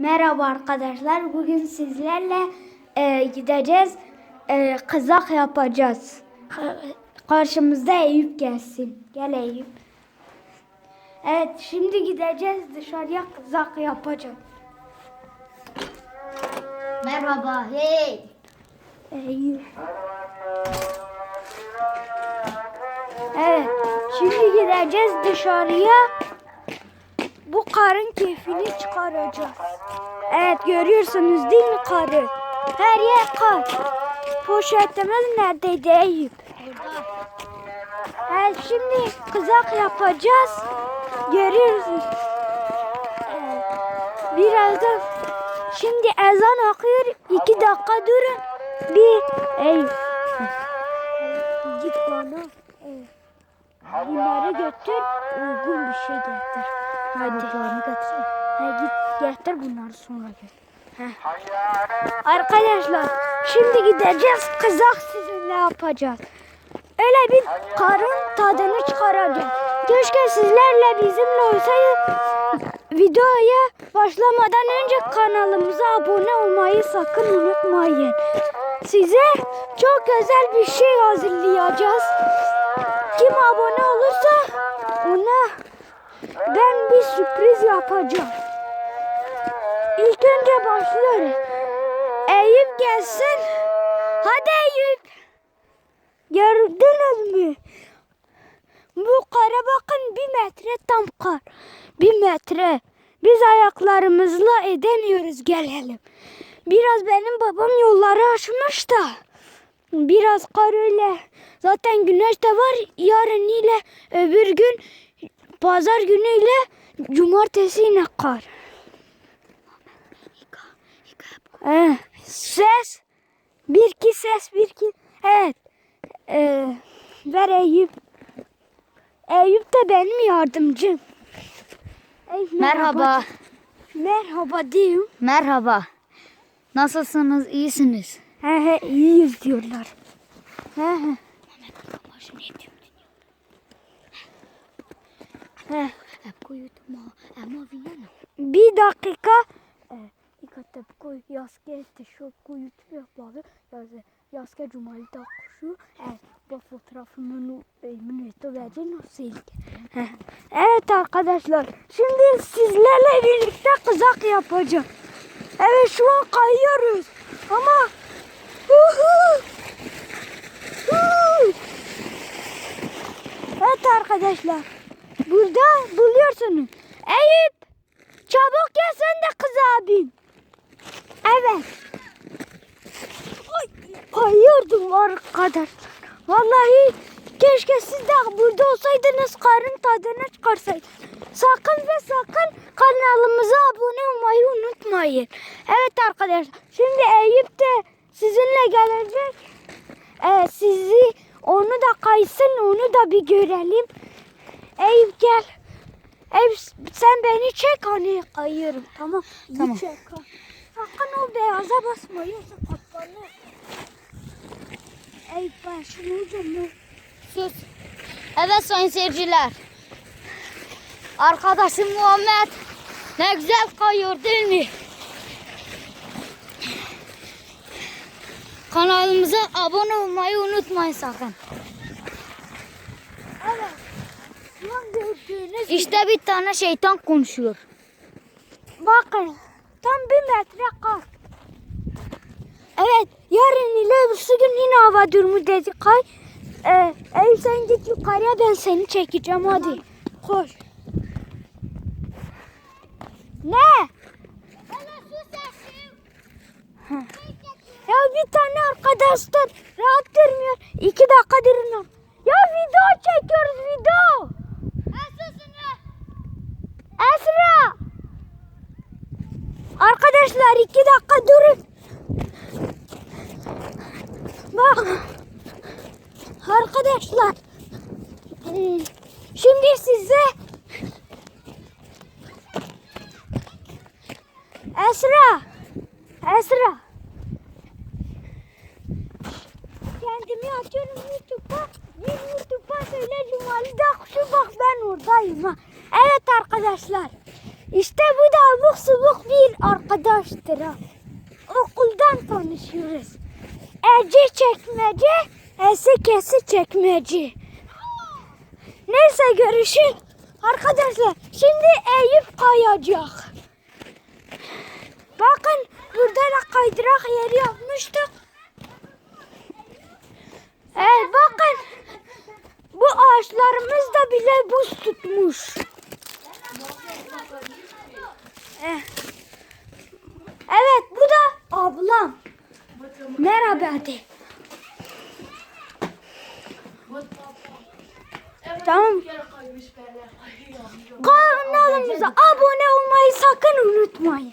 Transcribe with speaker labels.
Speaker 1: Merhaba arkadaşlar. Bugün sizlerle e, gideceğiz. E, kızak yapacağız. Ka- Karşımızda Eyüp gelsin. Gel Eyüp. Evet şimdi gideceğiz dışarıya kızak yapacağım.
Speaker 2: Merhaba, hey.
Speaker 1: Eyüp. Evet şimdi gideceğiz dışarıya. Bu karın keyfini çıkaracağız. Evet görüyorsunuz değil mi karı? Her yer kar. Poşetimiz neredeydi Eyüp? Evet şimdi kızak yapacağız. Görüyorsunuz. Evet, birazdan şimdi ezan okuyor. İki dakika durun. Bir Eyüp. Git bana. Bunları götür. Uygun bir şey getir. Hadi. Ha, git getir bunları sonra. Heh. Arkadaşlar şimdi gideceğiz kızak sizinle yapacağız. Öyle bir karın tadını çıkaracağız. Keşke sizlerle bizimle olsaydı. Videoya başlamadan önce kanalımıza abone olmayı sakın unutmayın. Size çok özel bir şey hazırlayacağız. Kim abone olursa ona bir sürpriz yapacağım. İlk önce başlıyoruz. Eyüp gelsin. Hadi Eyüp. Gördünüz mü? Bu kara bakın bir metre tam kar. Bir metre. Biz ayaklarımızla edemiyoruz gelelim. Biraz benim babam yolları açmış da. Biraz kar öyle. Zaten güneş de var. Yarın ile öbür gün pazar günü ile cumartesi yine kar. Ee, ses. Bir iki ses bir iki. Evet. Ee, ver Eyüp. Eyüp de benim yardımcım. Eyüp,
Speaker 2: Merhaba.
Speaker 1: Merhaba diyeyim.
Speaker 2: Merhaba. Nasılsınız? İyisiniz?
Speaker 1: He he iyiyiz diyorlar. He he. He. Bir dakika. Ee, İkate koy yaske teşekkür yapmalı. Yazı yaske cumali da kuşu. Evet bu fotoğrafımı minüete vereceğim nasıl ilk. Evet arkadaşlar. Şimdi sizlerle birlikte kızak yapacağım. Evet şu an kayıyoruz. Ama! Evet arkadaşlar. Burada buluyorsunuz. Eyüp çabuk gel sen de kız abin. Evet. Ay, kayıyordum arkadaşlar. Vallahi keşke siz de burada olsaydınız karın tadını çıkarsaydınız. Sakın ve sakın kanalımıza abone olmayı unutmayın. Evet arkadaşlar. Şimdi Eyüp de sizinle gelecek. Ee, sizi onu da kaysın onu da bir görelim. Gel. Eyüp sen beni çek hani kayıyorum tamam.
Speaker 2: Tamam.
Speaker 1: Çek. Sakın o beyaza basma yoksa patlanır. Eyüp ben şunu ucunu.
Speaker 2: Sus. Evet sayın seyirciler. Arkadaşım Muhammed ne güzel kayıyor değil mi? Kanalımıza abone olmayı unutmayın sakın.
Speaker 1: Evet. Şu
Speaker 2: İşte bir tane şeytan konuşuyor.
Speaker 1: Bakın tam bir metre kar. Evet yarın ile öbürsü gün yine hava durumu dedi kay. Ee, Eyüp sen git yukarıya ben seni çekeceğim hadi. Koş. Ne? Ya bir tane arkadaşlar rahat durmuyor. İki dakika durun. Ya video çekiyoruz video. Esra. Arkadaşlar iki dakika durun. Bak. Arkadaşlar. Şimdi size Esra. Esra. Kendimi atıyorum YouTube'a. Bir YouTube'a söyle Cumali Dakuşu bak ben oradayım ha. Arkadaşlar. İşte bu da abuk subuk bir arkadaştır ha. Okuldan tanışıyoruz. Ece çekmece, esi kesi çekmece. Neyse görüşün. Arkadaşlar şimdi Eyüp kayacak. Bakın burada da kaydırak yeri yapmıştık. Evet bakın. Bu ağaçlarımız da bile buz tutmuş. Eh. Evet bu da ablam. Merhaba de. Tamam. Kanalımıza abone olmayı sakın unutmayın.